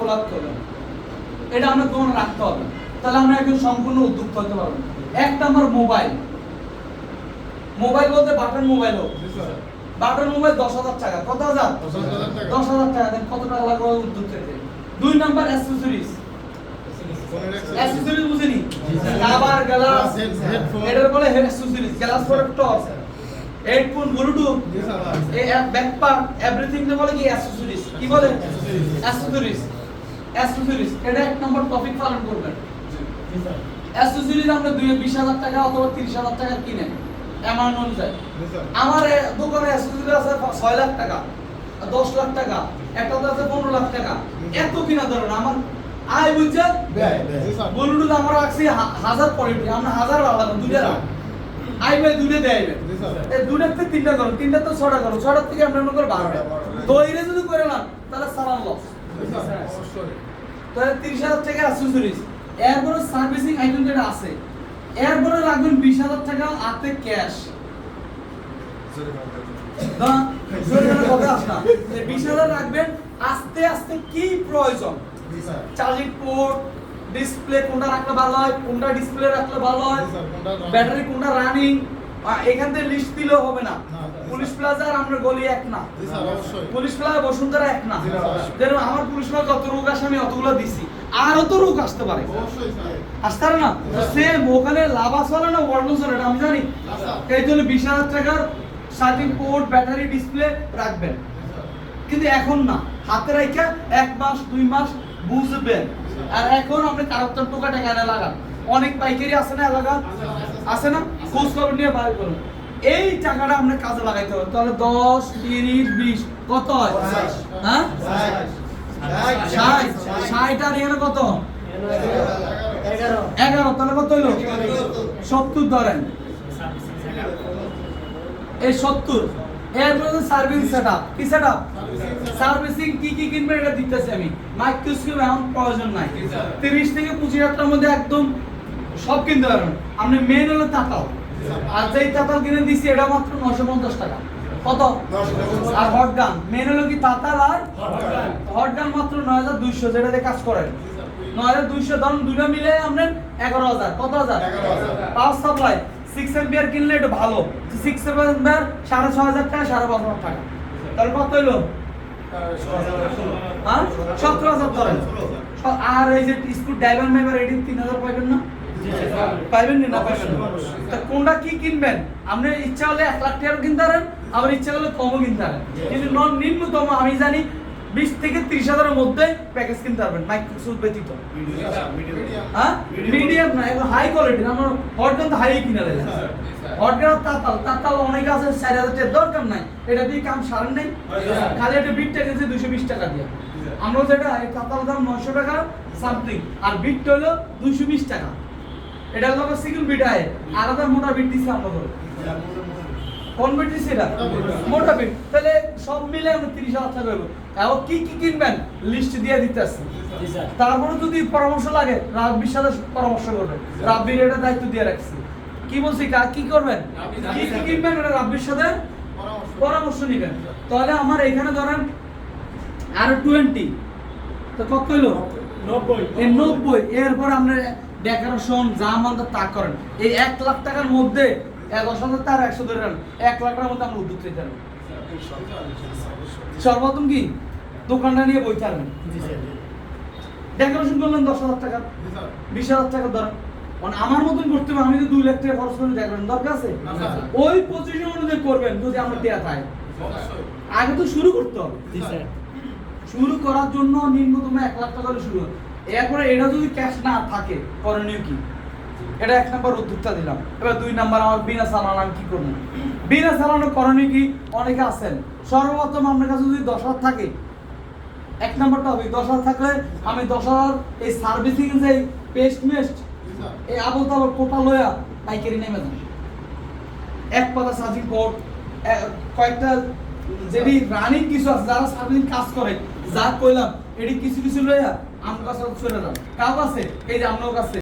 লাভ করবেন। এটা আমরা তোমার রাখতে হবে। তাহলে আমরা একজন সম্পূর্ণ উদ্যোক্ত হতে পারব। এক নাম্বার মোবাইল। মোবাইল বলতে বাটন মোবাইল হোক। বাটন মোবাইল দশ হাজার টাকা। কত হাজার? দশ হাজার টাকা। দেন। কত টাকা লাগবে উদ্যোগ থেকে দুই নাম্বার অ্যাক্সেসরিজ অ্যাক্সেসরিজ বুঝিনি? কাভার গ্লাস এটার বলে accessories glass protector headphone bluetooth এই ব্যাকপ্যাক এভরিথিং বলে কি অ্যাক্সেসরিজ কি বলে? অ্যাক্সেসরিজ অ্যাক্সেসরিজ এটা এক নম্বর টপিক পালন করবেন। অ্যাক্সেসরিজ আমরা দুই বিশ হাজার টাকা অথবা তিরিশ হাজার টাকা কিনে অ্যামাউন্ট অনুযায়ী। আমার দোকানে অ্যাক্সেসরিজ আছে ছয় লাখ টাকা দশ লাখ টাকা একটাতে আছে পনেরো লাখ টাকা। এত কিনা ধরেন আমার আয় বুঝছেন? ব্লুটুথ আমরা রাখছি হাজার কোয়ালিটি আমরা হাজার আলাদা দুইটা রাখ। আইবে এই দুইটার থেকে তিনটা করো তিনটা তো ছটা করো ছটার থেকে আমরা মনে করো বারোটা। তো যদি করে না তাহলে সালান লস। তাহলে তিরিশ হাজার টাকা অ্যাক্সেসরিজ এরপরে সার্ভিসিং আইটেম যেটা আছে এরপরে রাখবেন বিশ হাজার টাকা হাতে ক্যাশ না? জরিমানা আসনা বিশ হাজার রাখবেন আস্তে আস্তে কি প্রয়োজন? চার্জিং পোর্ট ডিসপ্লে কোনটা রাখলে ভালো হয় কোনটা ডিসপ্লে রাখলে ভালো হয়? ব্যাটারি কোনটা রানিং এখান থেকে লিস্ট দিলেও হবে না। পুলিশ। প্লাজা আর আমরা গলি এক না। পুলিশ প্লাজা বসুন্ধরা এক না। যেন আমার পুলিশ প্লাজা যত রোগ আসে আমি অতগুলো দিছি। আরও তো রোগ আসতে পারে। আসতে পারে না? সেম ওখানে লাভ আসলে না ওয়ার্ড এটা আমি জানি। এই জন্য বিশ হাজার টাকার চার্জিং পোর্ট ব্যাটারি ডিসপ্লে রাখবেন। কিন্তু এখন না। হাতে রেখে এক মাস দুই মাস বুঝবেন। আর এখন আপনি কারোর টোকা টাকা লাগান। অনেক পাইকারি আছে না এলাকা? আছে না? খোঁজ খবর নিয়ে বাইর করুন। এই টাকাটা আমরা কাজে লাগাইতে হবে। তাহলে দশ, তিরিশ, বিশ, কত হয়? ষাট আর এখানে কত? এগারো। তাহলে কত হইল? সত্তর ধরেন। এই সত্তর। এরপরে সার্ভিস সেটআপ কি সেটআপ সার্ভিসিং কি কি কিনবে এটা দিতেছি আমি। মাইক্রোস্কোপ এখন প্রয়োজন নাই। তিরিশ থেকে পঁচিশ হাজার মধ্যে একদম সব কিনতে পারবেন। আপনি মেন হলো তাতাল। আর যেই তাতাল কিনে দিছি এটা মাত্র নশো পঞ্চাশ টাকা। কত? আর হট গান মেন হলো কি তাতাল আর হট গান মাত্র নয় হাজার দুইশো যেটা দিয়ে কাজ করেন। নয় হাজার দুইশো ধরুন দুইটা মিলে আপনার এগারো হাজার। কত হাজার? 11,000 পাওয়ার সাপ্লাই সিক্স এম্পিয়ার কিনলে একটু ভালো। সিক্স এম্পিয়ার সাড়ে ছ হাজার টাকা, সাড়ে পাঁচ হাজার টাকা। তাহলে কত হইল? হ্যাঁ? সতেরো হাজার ধরেন। আর এই যে স্কুল ড্রাইভার মেম্বার এটি তিন হাজার পাইবেন না? পাইবেন না পাইবেন তা কোনটা কি কিনবেন? আপনি ইচ্ছা হলে এক লাখ টাকার কিনতে পারেন আবার ইচ্ছা হলে কমও কিনতে পারেন। কিন্তু নন নিম্নতম আমি জানি বিশ থেকে ত্রিশ হাজারের মধ্যে প্যাকেজ কিনতে পারবেন। মাইক্রোসফট ব্যতীত। হ্যাঁ? মিডিয়াম না এখন হাই কোয়ালিটি আমরা হটগান তো হাই কিনে লাগে হটগান তাতাল তাতাল অনেকে আছে, চার হাজার টাকার দরকার নাই। এটা দিয়ে কাম সারেন নাই। খালি একটা বিটটা গেছে দুশো বিশ টাকা দিয়ে। আমরা যেটা তাতাল দাম নশো টাকা সামথিং আর বিটটা হলো দুশো বিশ টাকা। এটা হলো সিঙ্গেল বিট আয়। আলাদা মোটা বিট দিচ্ছে আমরা কোন বিট দিচ্ছে মোটা বিট তাহলে সব মিলে আমরা তিরিশ হাজার টাকা হইব এখন কি কি কিনবেন? লিস্ট দিয়ে দিতে আসছি তারপরে যদি পরামর্শ লাগে রাব্বির সাথে পরামর্শ করবেন। রাব্বির এটা দায়িত্ব দিয়ে রাখছি। কি বলছি কি করবেন? কি কি কিনবেন এটা রাব্বির সাথে? পরামর্শ। নেবেন। তাহলে আমার এখানে ধরেন আর টোয়েন্টি তো কত হইল? এই নব্বই। এরপর আপনার ডেকোরেশন যা আমাদের তা করেন। এই এক লাখ টাকার মধ্যে দশ হাজার টাকা একশো ধরে নেন এক লাখ টাকার মধ্যে আমরা উদ্যোগ নিতে পারব। সর্বপ্রথম কি? দোকানটা নিয়ে বইতে পারবেন? ডেকোরেশন করলেন দশ হাজার টাকা। বিশ হাজার টাকা ধরেন মানে আমার মতন করতে হবে আমি তো দুই লাখ টাকা খরচ করে ডেকোরেশন দরকার আছে? ওই পজিশন অনুযায়ী করবেন যদি আমার দেয়া থাকে। আগে তো শুরু করতে হবে। শুরু করার জন্য নিম্নতম এক লাখ টাকা হলে শুরু। এরপরে এটা যদি ক্যাশ না থাকে করণীয় কি? এটা এক নাম্বার উদ্যোগটা দিলাম। এবার দুই নাম্বার আমার বিনা চালান আমি কি করব? বিনা চালানোর করণীয় কি অনেকে আছেন? সর্বপ্রথম আপনার কাছে যদি দশ হাজার থাকে এক নাম্বারটা হবে দশ হাজার থাকলে আমি দশ হাজার এই সার্ভিসিং যে পেস্ট মেস্ট এই আবল তাবল কোটা লয়া পাইকারি নেমে যান এক পাতা সার্জিং কোড কয়েকটা যেটি রানিং কিছু আছে যারা সার্ভিসিং কাজ করে যা কইলাম এটি কিছু কিছু লয়া আমার কাছে চলে যান কাউ কাছে এই যে আপনার কাছে।